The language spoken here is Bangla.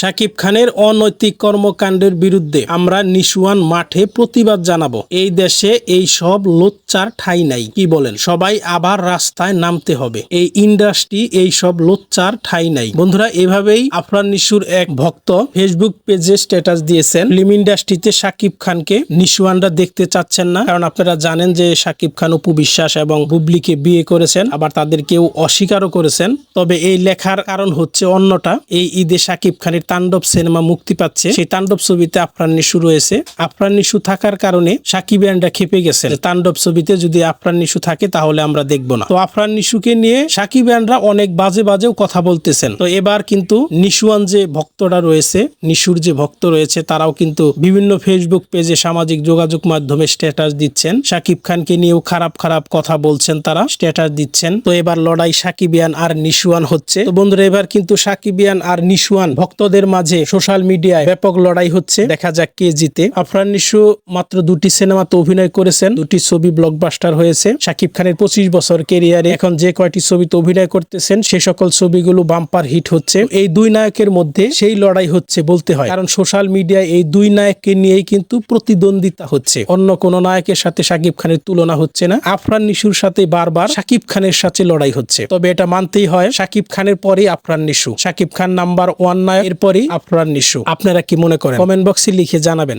শাকিব খানের অনৈতিক কর্মকাণ্ডের বিরুদ্ধে আমরা নিশুয়ান মাঠে প্রতিবাদ জানাব। এই দেশে এই সব লোচ্চার ঠাই নাই, কি বলেন? সবাই আবার রাস্তায় নামতে হবে। এই ইন্ডাস্ট্রি এই সব লোচ্চার ঠাই নাই। বন্ধুরা, এভাবেই আফরান নিশুর এক ভক্ত ফেসবুক পেজে স্ট্যাটাস দিয়েছেন। ফিল্ম ইন্ডাস্ট্রিতে শাকিব খানকে নিশুয়ানরা দেখতে চাচ্ছেন না। কারণ আপনারা জানেন যে শাকিব খান অপু বিশ্বাস এবং বুবলিকে বিয়ে করেছেন। আবার তাদেরকেও অস্বীকারও করেছেন। তবে এই লেখার কারণ হচ্ছে অন্যটা। এই ঈদে শাকিব খানের তাণ্ডব সিনেমা মুক্তি পাচ্ছে। সেই তাণ্ডব ছবিতে আফরান নিশু রয়েছে। আফরান নিশু থাকার কারণে সাকিব সাকিবিয়ানরা খেপে গেছেন। যে তাণ্ডব ছবিতে যদি আফরান নিশু থাকে, তাহলে আমরা দেখব না। তো আফরান নিশুকে নিয়ে সাকিব সাকিবিয়ানরা অনেক বাজে বাজেও কথা বলতেছেন। তো এবার কিন্তু নিশুয়ান যে ভক্তরা রয়েছে, নিশুর যে ভক্ত রয়েছে, তারাও কিন্তু বিভিন্ন ফেসবুক পেজে সামাজিক যোগাযোগ মাধ্যমে স্ট্যাটাস দিচ্ছেন। সাকিব খানকে নিয়েও খারাপ খারাপ কথা বলছেন তারা স্ট্যাটাস দিচ্ছেন। তো এবার লড়াই সাকিবিয়ান আর নিশুয়ান হচ্ছে। তো বন্ধুরা, এবার কিন্তু সাকিবিয়ান আর নিশুয়ান ভক্তদের মাঝে সোশ্যাল মিডিয়ায় ব্যাপক লড়াই হচ্ছে। দেখা যাক কে জিতে। আফরান নিশু মাত্র দুটি সিনেমাতে অভিনয় করেছেন, দুটি ছবি ব্লকবাস্টার হয়েছে। সাকিব খানের পঁচিশ বছর কেরিয়ারে এখন যে কয়টি ছবিতে অভিনয় করতেছেন, সে সকল ছবিগুলো বাম্পার হিট হচ্ছে। এই দুই নায়কের মধ্যে সেই লড়াই হচ্ছে বলতে হয়। কারণ সোশ্যাল মিডিয়ায় এই দুই নায়ককে নিয়েই কিন্তু প্রতিদ্বন্দ্বিতা হচ্ছে। অন্য কোন নায়কের সাথে সাকিব খানের তুলনা হচ্ছে না। আফরান নিশুর সাথে বারবার সাকিব খানের সাথে লড়াই হচ্ছে। তবে এটা মানতেই হয় সাকিব খানের পরেই আফরান নিশু। সাকিব খান নাম্বার ওয়ান নায়ক। এরপরই আপনার নিশু আপনারা কি মনে করেন? কমেন্ট বক্সে লিখে জানাবেন।